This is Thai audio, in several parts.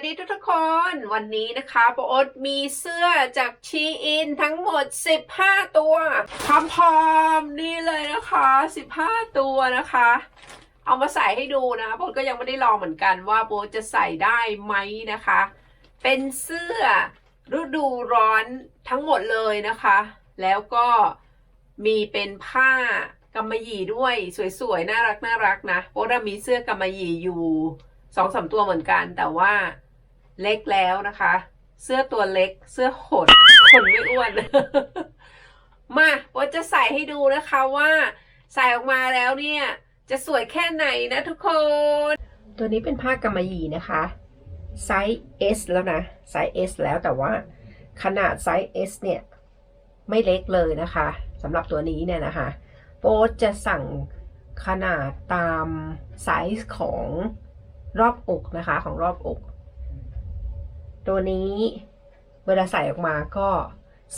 วัสดีทุกๆคน วันนี้นะคะโปโอ๊ตมีเสื้อจากชีอินทั้งหมด 15 ตัวพร้อมๆนี่เลยนะคะ 15 ตัวนะคะ เอามาใส่ให้ดูนะโปโอ๊ตก็ยังไม่ได้ลองเหมือนกันว่าโปโอ๊ตจะใส่ได้ไหมนะคะ เป็นเสื้อฤดูร้อนทั้งหมดเลยนะคะ แล้วก็มีเป็นผ้ากำมะหยี่ด้วยสวยๆ น่ารักน่ารักนะโปโอ๊ตมีเสื้อกำมะหยี่อยู่สองสามตัวเหมือนกันแต่ว่า เล็กแล้วนะคะ เสื้อตัวเล็ก เสื้อหดคนไม่อ้วน มาว่าจะใส่ให้ดูนะคะว่าใส่ออกมาแล้วเนี่ย จะสวยแค่ไหนนะทุกคน ตัวนี้เป็นผ้ากำมะหยี่นะคะ ไซส์ S แล้วนะ ไซส์ S แล้วแต่ว่า ขนาดไซส์ S เนี่ย ไม่เล็กเลยนะคะสำหรับตัวนี้เนี่ยนะคะ โป๊จะสั่งขนาดตามไซส์ของรอบอกนะคะ ของรอบอก ตัวนี้เวลาใส่ออกมาก็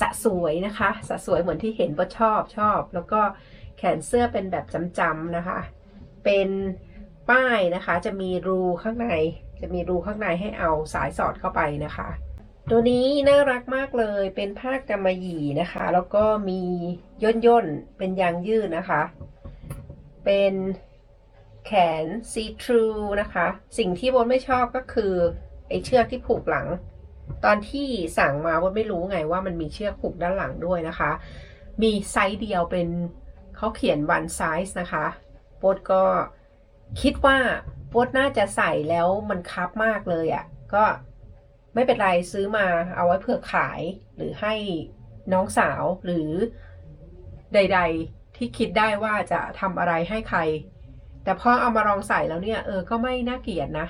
สะสวยนะคะสะสวยเหมือนที่เห็นก็ชอบชอบ แล้วก็แขนเสื้อเป็นแบบจำๆนะคะ เป็นป้ายนะคะจะมีรูข้างใน จะมีรูข้างในให้เอาสายสอดเข้าไปนะคะ ตัวนี้น่ารักมากเลยเป็นผ้ากำมะหยี่นะคะ แล้วก็มีย่นย่นๆเป็นยางยืดนะคะ เป็นแขน see through นะคะ สิ่งที่โบนไม่ชอบก็คือ ไอ้เชือกที่ผูกหลัง ตอนที่สั่งมาโบนไม่รู้ไงว่ามันมีเชือกผูกด้านหลังด้วยนะคะ มีไซส์เดียวเป็นเขาเขียน one size นะคะโบดก็คิดว่าโบดน่าจะใส่แล้วมันคับมากเลยอะ่ะ ก็ไม่เป็นไรซื้อมาเอาไว้เผื่อขายหรือให้น้องสาวหรือใด ๆที่คิดได้ว่าจะทำอะไรให้ใคร แต่พอเอามาลองใส่แล้วเนี่ย เออก็ไม่น่าเกลียดนะ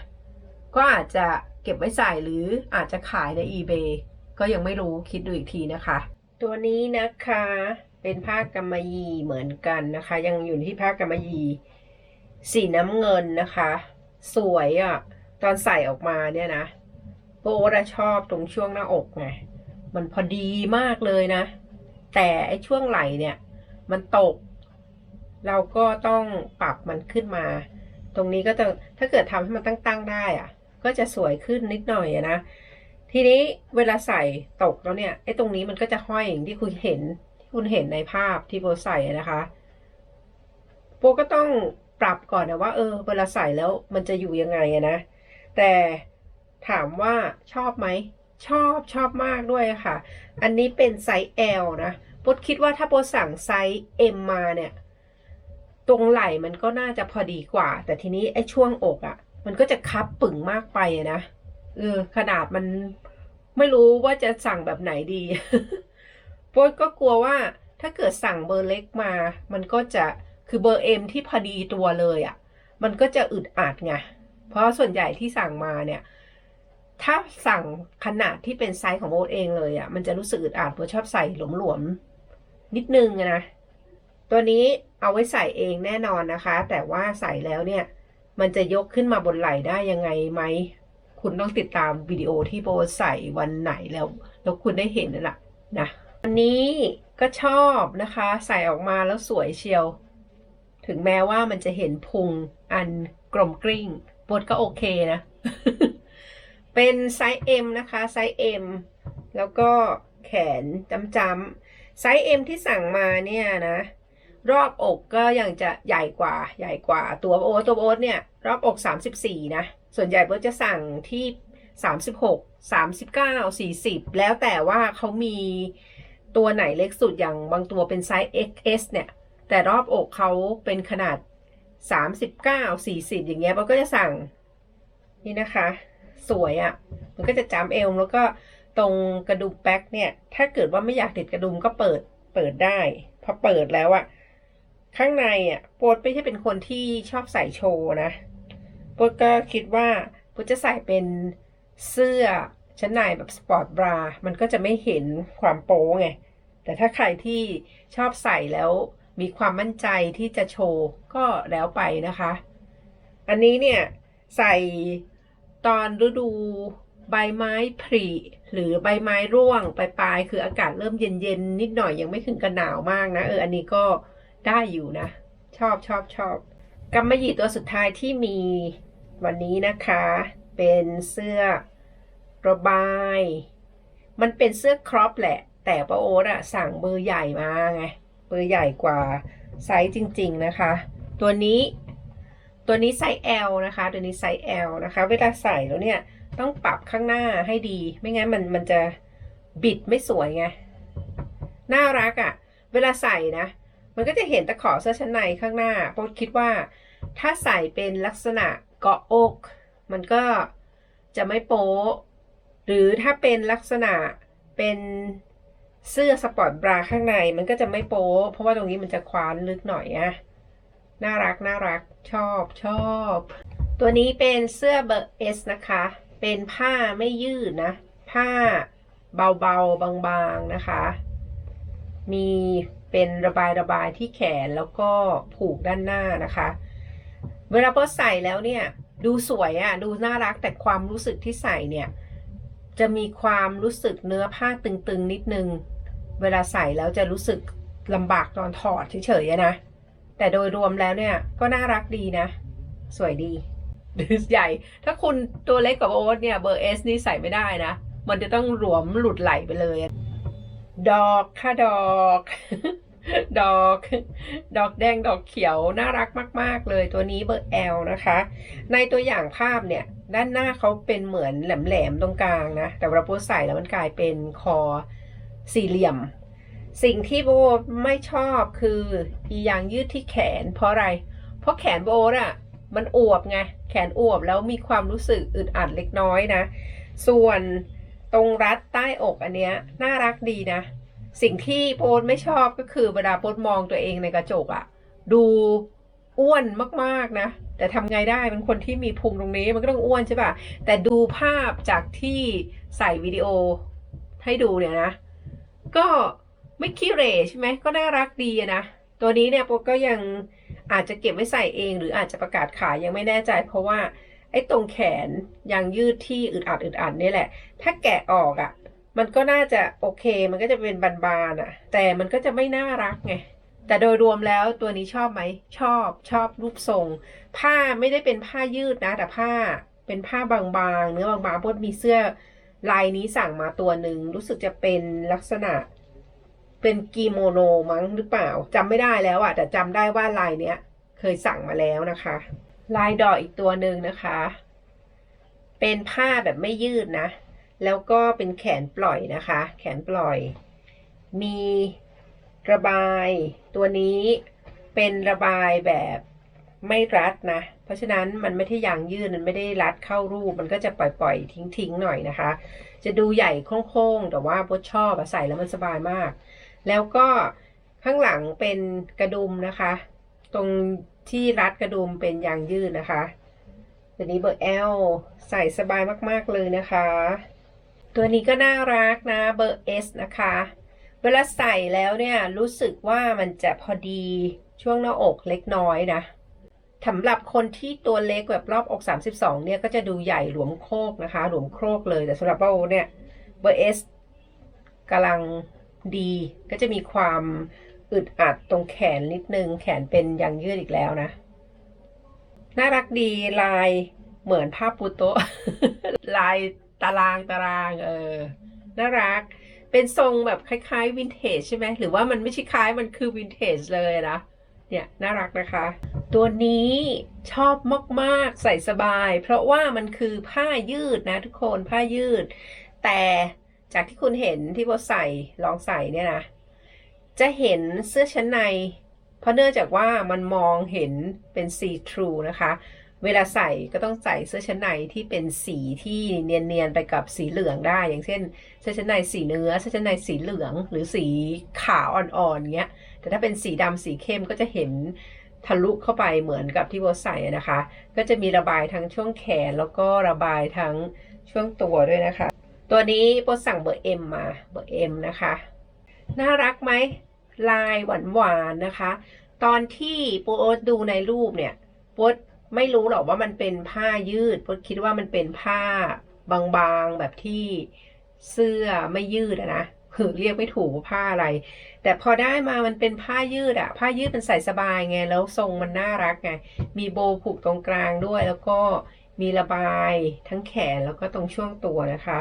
ก็อาจจะ เก็บไว้ใส่หรืออาจจะขายใน eBay ก็ยังไม่รู้คิดดูอีกทีนะคะ ตัวนี้นะคะเป็นผ้ากำมะหยี่เหมือนกันนะคะ ยังอยู่ที่ผ้ากำมะหยี่สีน้ำเงินนะคะ สวยอะ่ะ ตอนใส่ออกมาเนี่ยนะโบจะชอบตรงช่วงหน้าอกไงมันพอดีมากเลยนะ แต่ไอ้ช่วงไหล่เนี่ย มันตก เราก็ต้องปรับมันขึ้นมา ตรงนี้ก็จะถ้าเกิดทำให้มันตั้งๆได้อะ ก็จะสวยขึ้นนิดหน่อยอะนะ ทีนี้เวลาใส่ตกแล้วเนี่ยไอ้ตรงนี้มันก็จะห้อยอย่างที่คุณเห็นที่คุณเห็นในภาพที่โบใส่นะคะโบก็ต้องปรับก่อนนะว่าเออเวลาใส่แล้วมันจะอยู่ยังไงอะนะ แต่ถามว่าชอบไหมชอบชอบมากด้วยค่ะ อันนี้เป็นไซส์ L นะโบคิดว่าถ้าโบสั่งไซส์ M มาเนี่ย ตรงไหล่มันก็น่าจะพอดีกว่า แต่ทีนี้ไอ้ช่วงอกอะ่ะ มันก็จะคับปึ่งมากไปนะเออขนาดมันไม่รู้ว่าจะสั่งแบบไหนดีโป๊ยก็กลัวว่าถ้าเกิดสั่งเบอร์เล็กมา มันก็จะคือเบอร์เอ็มที่พอดีตัวเลยอะ่ะ มันก็จะอึดอัดไง เพราะส่วนใหญ่ที่สั่งมาเนี่ย ถ้าสั่งขนาดที่เป็นไซส์ของโบเองเลยอะ่ะ มันจะรู้สึกอึดอัดเพราะชอบใส่หลวมๆนิดนึงนะ ตัวนี้เอาไว้ใส่เองแน่นอนนะคะ แต่ว่าใส่แล้วเนี่ย มันจะยกขึ้นมาบนไหล่ได้ยังไงไหม คุณต้องติดตามวิดีโอที่โบใส่วันไหนแล้ว แล้วคุณได้เห็นนั่นแหละนะอันนี้ก็ชอบนะคะ ใส่ออกมาแล้วสวยเชียว ถึงแม้ว่ามันจะเห็นพุงอันกลมกลิ้งโบดก็โอเคนะ เป็นไซส์ M นะคะ ไซส์ M แล้วก็แขนจำๆไซส์ M ที่สั่งมาเนี่ยนะ รอบอกก็ยังจะใหญ่กว่าใหญ่กว่าตัวโอ๊ตตัวโอ๊ตเนี่ย รอบอก 34 นะ ส่วนใหญ่โอ๊ตจะสั่งที่ 36 39 40 แล้วแต่ว่าเขามีตัวไหนเล็กสุดอย่างบางตัวเป็นไซส์ XS เนี่ย แต่รอบอกเขาเป็นขนาด 39 40 อย่างเงี้ยโอ๊ตก็จะสั่งนี่นะคะ สวยอะ่ะ มันก็จะจำเอวแล้วก็ตรงกระดุมแบ็คเนี่ย ถ้าเกิดว่าไม่อยากติดกระดุมก็เปิดเปิดได้ พอเปิดแล้วอะ ข้างในอะโปดไม่ใช่เป็นคนที่ชอบใส่โชว์นะโปดก็คิดว่าโปดจะใส่เป็นเสื้อชั้นในแบบสปอร์ตบรา มันก็จะไม่เห็นความโป๊ไง แต่ถ้าใครที่ชอบใส่แล้วมีความมั่นใจที่จะโชว์ก็แล้วไปนะคะ อันนี้เนี่ยใส่ตอนฤดูใบไม้ผลิหรือใบไม้ร่วงปลายๆคืออากาศเริ่มเย็นๆนิดหน่อยยังไม่ถึงกับหนาวมากนะเอออันนี้ก็ ได้อยู่นะ ชอบชอบชอบกำมะหยี่ตัวสุดท้ายที่มีวันนี้นะคะ เป็นเสื้อระบาย มันเป็นเสื้อครอปแหละ แต่ป้าโอ๊ตอะสั่งเบอร์ใหญ่มาไงเบอร์ใหญ่กว่าไซส์จริง ๆนะคะ ตัวนี้ตัวนี้ไซส์ L นะคะ ตัวนี้ไซส์ L นะคะ เวลาใส่แล้วเนี่ยต้องปรับข้างหน้าให้ดี ไม่งั้นมันมันจะบิดไม่สวยไง น่ารักอะ่ะ เวลาใส่นะ มันก็จะเห็นตะขอเสื้อชั้นในข้างหน้าโป๊คิดว่า ถ้าใส่เป็นลักษณะเกาะอก มันก็จะไม่โป๊หรือถ้าเป็นลักษณะเป็นเสื้อสปอร์ตบราข้างในมันก็จะไม่โป๊เพราะว่าตรงนี้มันจะคว้านลึกหน่อยอะน่ารักน่ารักชอบชอบ ตัวนี้เป็นเสื้อเบอร์ S นะคะ เป็นผ้าไม่ยืดนะ ผ้าเบาๆบางๆนะคะ มี เป็นระบายระบายที่แขนแล้วก็ผูกด้านหน้านะคะ เวลาพอใส่แล้วเนี่ยดูสวยอะ่ะดูน่ารักแต่ความรู้สึกที่ใส่เนี่ยจะมีความรู้สึกเนื้อผ้าตึงๆนิดนึง เวลาใส่แล้วจะรู้สึกลำบากตอนถอดเฉยๆนะ แต่โดยรวมแล้วเนี่ยก็น่ารักดีนะ สวยดีดือใหญ่ ถ้าคุณตัวเล็กกว่าโอ๊ตเนี่ยเบอร์เอสนี่ใส่ไม่ได้นะ มันจะต้องหลวมหลุดไหลไปเลย ดอกค่ะดอก ดอก ดอกแดงดอกเขียวน่ารักมาก ๆ เลยตัวนี้เบอร์ L นะคะ ในตัวอย่างภาพเนี่ย ด้านหน้าเขาเป็นเหมือนแหลม ๆ ตรงกลางนะ แต่เวลาโบใส่แล้วมันกลายเป็นคอสี่เหลี่ยม สิ่งที่โบไม่ชอบคืออียางยืดที่แขน เพราะอะไร เพราะแขนโบอะมันอวบไง แขนอวบแล้วมีความรู้สึกอึดอัดเล็กน้อยนะ ส่วนตรงรัดใต้อกอันเนี้ยน่ารักดีนะ สิ่งที่โพสไม่ชอบก็คือเวลาโพสมองตัวเองในกระจกอะดูอ้วนมากๆนะ แต่ทำไงได้เป็นคนที่มีพุงตรงนี้มันก็ต้องอ้วนใช่ปะแต่ดูภาพจากที่ใส่วิดีโอให้ดูเนี่ยนะ ก็ไม่ขี้เรใช่ไหมก็น่ารักดีนะ ตัวนี้เนี่ยโปก็ยังอาจจะเก็บไว้ใส่เอง หรืออาจจะประกาศขายยังไม่แน่ใจ เพราะว่าไอ้ตรงแขนยางยืดที่อึดอัดอึดอัดนี่แหละ ถ้าแกะออกอะ่ะ มันก็น่าจะโอเค มันก็จะเป็นบานๆอะ แต่มันก็จะไม่น่ารักไง แต่โดยรวมแล้วตัวนี้ชอบไหม ชอบ ชอบรูปทรง ผ้าไม่ได้เป็นผ้ายืดนะ แต่ผ้าเป็นผ้าบางๆ เนื้อบางๆพวกมีเสื้อลายนี้สั่งมาตัวหนึ่ง รู้สึกจะเป็นลักษณะ เป็นกิโมโนมั้งหรือเปล่า จำไม่ได้แล้วอะแต่จำได้ว่าลายเนี้ย เคยสั่งมาแล้วนะคะ ลายดอกอีกตัวหนึ่งนะคะ เป็นผ้าแบบไม่ยืดนะ แล้วก็เป็นแขนปล่อยนะคะ แขนปล่อย มีระบายตัวนี้เป็นระบายแบบไม่รัดนะ เพราะฉะนั้นมันไม่ได้ยางยืดมันไม่ได้รัดเข้ารูป มันก็จะปล่อยๆ ทิ้งๆ หน่อยนะคะ จะดูใหญ่โค้งๆ แต่ว่าโบชอบใส่แล้วมันสบายมาก แล้วก็ข้างหลังเป็นกระดุมนะคะ ตรงที่รัดกระดุมเป็นยางยืดนะคะตัวนี้เบอร์ L ใส่สบายมากๆเลยนะคะ ตัวนี้ก็น่ารักนะเบอร์ S นะคะ เวลาใส่แล้วเนี่ยรู้สึกว่ามันจะพอดีช่วงหน้าอกเล็กน้อยนะสำหรับคนที่ตัวเล็กแบบรอบอก 32 เนี่ยก็จะดูใหญ่หลวมโคกนะคะ หลวมโครกเลยแต่สำหรับเบาเนี่ยเบอร์ S กำลังดีก็จะมีความอึดอัดตรงแขนนิดนึง แขนเป็นยางยืดอีกแล้วนะ น่ารักดีลายเหมือนผ้าปูโตลาย ตารางตารางเออน่ารัก เป็นทรงแบบคล้ายๆวินเทจใช่ไหมหรือว่ามันไม่ใช่คล้ายมันคือวินเทจเลยนะเนี่ยน่ารักนะคะ ตัวนี้ชอบมากๆใส่สบาย เพราะว่ามันคือผ้ายืดนะทุกคนผ้ายืด แต่จากที่คุณเห็นที่โบใส่ลองใส่เนี่ยนะ จะเห็นเสื้อชั้นใน เพราะเนื่องจากว่ามันมองเห็นเป็น see through นะคะ เวลาใส่ก็ต้องใส่เสื้อชั้นในที่เป็นสีที่เนียนๆไปกับสีเหลืองได้ อย่างเช่น เสื้อชั้นในสีเนื้อเสื้อชั้นในสีเหลือง หรือสีขาวอ่อนๆเงี้ย แต่ถ้าเป็นสีดำสีเข้มก็จะเห็นทะลุเข้าไปเหมือนกับที่โบใส่นะคะ ก็จะมีระบายทั้งช่วงแขนแล้วก็ระบายทั้งช่วงตัวด้วยนะคะ ตัวนี้โบสั่งเบอร์ M มาเบอร์ M นะคะ น่ารักไหมลายหวานๆนะคะ ตอนที่โป๊ตดูในรูปเนี่ยโป๊ต ไม่รู้หรอกว่ามันเป็นผ้ายืดโป๊ตคิดว่ามันเป็นผ้าบางๆแบบที่เสื้อไม่ยืดอะนะคือเรียกไม่ถูกว่าผ้าอะไร แต่พอได้มามันเป็นผ้ายืดอะผ้ายืดมันใส่สบายไง แล้วทรงมันน่ารักไง มีโบผูกตรงกลางด้วย แล้วก็มีระบายทั้งแขนแล้วก็ตรงช่วงตัวนะคะ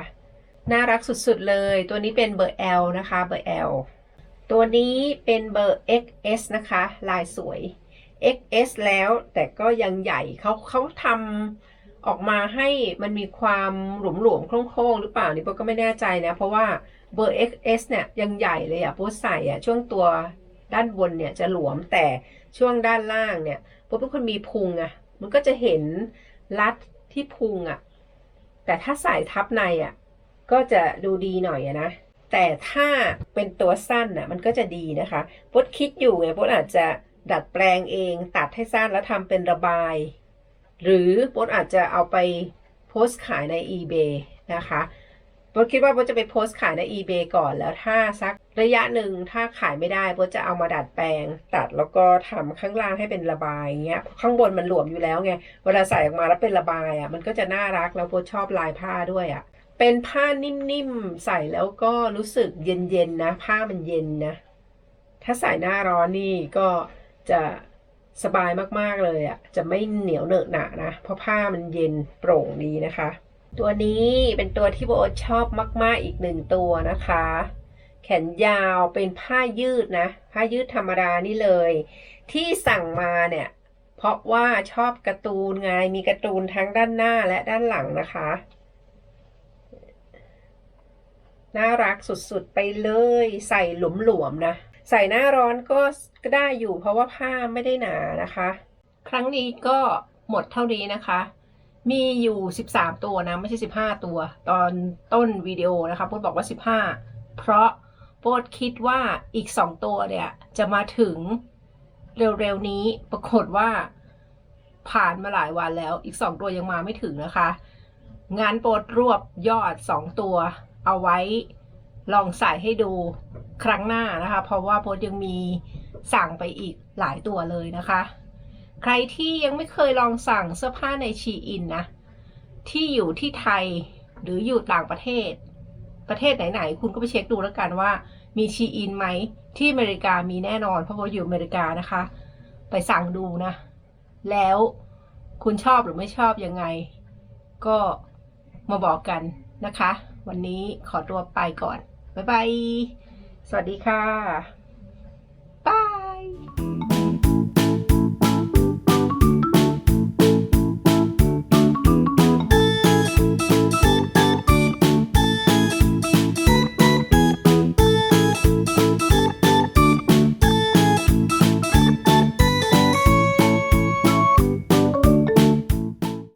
น่ารักสุดๆเลย ตัวนี้เป็นเบอร์ L นะคะ เบอร์ L ตัวนี้เป็นเบอร์ XS นะคะ ลายสวย XS แล้ว แต่ก็ยังใหญ่เขาเขาทำออกมาให้มันมีความหลวมๆโค้งๆ หรือเปล่านี่โบก็ไม่แน่ใจนะ เพราะว่าเบอร์ XS เนี่ยยังใหญ่เลยอะโบใส่อะช่วงตัวด้านบนเนี่ยจะหลวมแต่ช่วงด้านล่างเนี่ยโบเป็นคนมีพุงอะมันก็จะเห็นรัดที่พุงอะแต่ถ้าใส่ทับในอะก็จะดูดีหน่อยอะนะแต่ถ้าเป็นตัวสั้นน่ะมันก็จะดีนะคะพดคิดอยู่ไงพดอาจจะ ดัดแปลงเองตัดให้สั้นแล้วทำเป็นระบาย หรือพดอาจจะเอาไปโพสต์ขายใน eBay นะคะพดคิดว่าพดจะไปโพสต์ขายใน eBay ก่อนแล้วถ้าสักระยะหนึ่งถ้าขายไม่ได้พดจะเอามาดัดแปลง ตัดแล้วก็ทำข้างล่างให้เป็นระบายเงี้ยข้างบนมันหลวมอยู่แล้วไงเวลาใส่ออกมาแล้วเป็นระบายอะมันก็จะน่ารักแล้วพดชอบลายผ้าด้วยอะเป็นผ้านิ่มๆใส่แล้วก็รู้สึกเย็นๆนะ ผ้ามันเย็นนะ ถ้าใส่หน้าร้อนนี่ก็ จะสบายมากๆเลยอะ่ะ จะไม่เหนียวเหนอะหนะนะ เพราะผ้ามันเย็นโปร่งดีนะคะ ตัวนี้เป็นตัวที่โบชอบมาก ๆอีกหนึ่งตัวนะคะ แขนยาวเป็นผ้ายืดนะ ผ้ายืดธรรมดานี่เลย ที่สั่งมาเนี่ย เพราะว่าชอบการ์ตูนไง มีการ์ตูนทั้งด้านหน้าและด้านหลังนะคะ น่ารักสุดๆไปเลย ใส่หลวมๆนะ ใส่หน้าร้อนก็ก็ได้อยู่เพราะว่าผ้าไม่ได้หนานะคะ ครั้งนี้ก็หมดเท่านี้นะคะ มีอยู่ 13 ตัวนะ ไม่ใช่ 15 ตัว ตอนต้นวิดีโอนะคะโปดบอกว่า 15 เพราะโปดคิดว่าอีก 2 ตัวเนี่ย จะมาถึงเร็วๆนี้ปรากฏว่าผ่านมาหลายวันแล้ว อีก 2 ตัวยังมาไม่ถึงนะคะ งานโปรดรวบยอด 2 ตัวเอาไว้ ลองใส่ให้ดูครั้งหน้านะคะ เพราะว่าโพสยังมีสั่งไปอีกหลายตัวเลยนะคะ ใครที่ยังไม่เคยลองสั่งเสื้อผ้าในชีอินนะ ที่อยู่ที่ไทยหรืออยู่ต่างประเทศ ประเทศไหน ๆ คุณก็ไปเช็คดูแล้วกันว่า มีชีอินไหมที่อเมริกามีแน่นอน เพราะว่าอยู่อเมริกานะคะ ไปสั่งดูนะ แล้วคุณชอบหรือไม่ชอบยังไง ก็มาบอกกันนะคะ วันนี้ขอตัวไปก่อน บ๊ายบาย สวัสดีค่ะ